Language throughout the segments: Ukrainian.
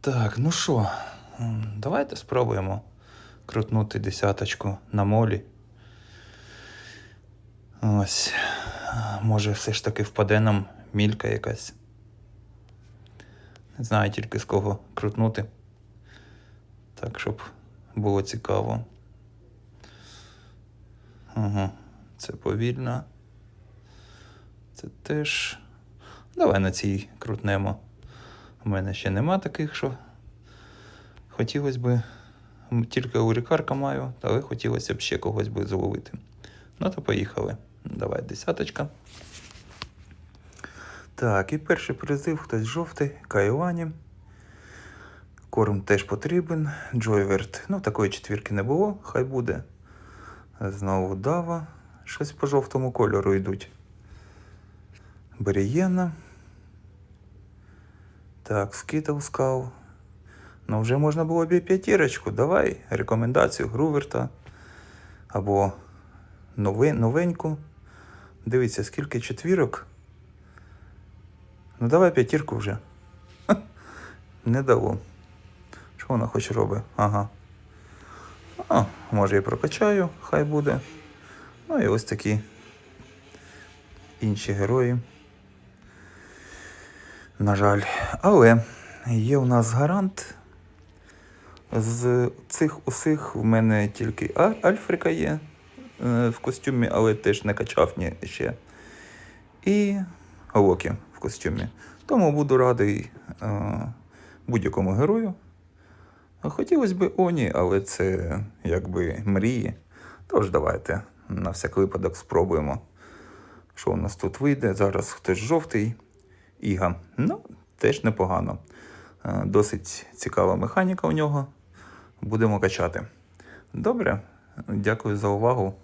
Так, ну що, давайте спробуємо крутнути десяточку на молі. Ось. Може, все ж таки впаде нам мілька якась. Не знаю тільки з кого крутнути. Так, щоб було цікаво. Ага, це повільно. Це теж. Давай на цій крутнемо. У мене ще нема таких, що хотілося б. Тільки урікарка маю, але хотілося б ще когось би зловити. Ну то поїхали. Давай, десяточка. Так, і перший призив, хтось жовтий, Кайлані. Корм теж потрібен. Джойверт. Ну, такої четвірки не було, хай буде. Знову дава. Щось по жовтому кольору йдуть. Берієна. Так, скидав скал. Ну, вже можна було б і п'ятірочку. Давай рекомендацію Груверта. Або нови, новеньку. Дивіться, скільки четвірок. Ну, давай п'ятірку вже. Ха, Не дало. Що вона хоч робить? Ага. А, може і прокачаю, хай буде. Ну і ось такі інші герої. На жаль. Але є у нас гарант. З цих усіх в мене тільки Альфрика є е, в костюмі, але теж не качав ні ще. І Локі в костюмі. Тому буду радий е, будь-якому герою. Хотілося б Оні, але це якби мрії. Тож давайте на всяк випадок спробуємо, що у нас тут вийде. Зараз хтось жовтий. Іга. Ну, теж непогано. Е, Досить цікава механіка у нього. Будемо качати. Добре, дякую за увагу.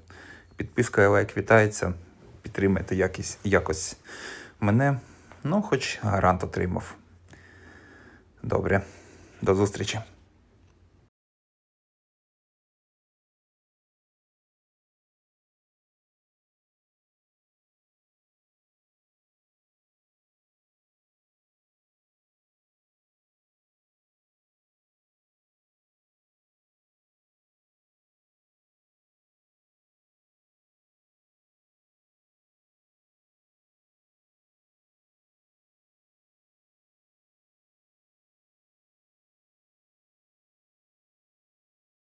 Підписка і лайк вітається. Підтримайте якісь, якось мене. Ну, хоч гарант отримав. Добре, до зустрічі.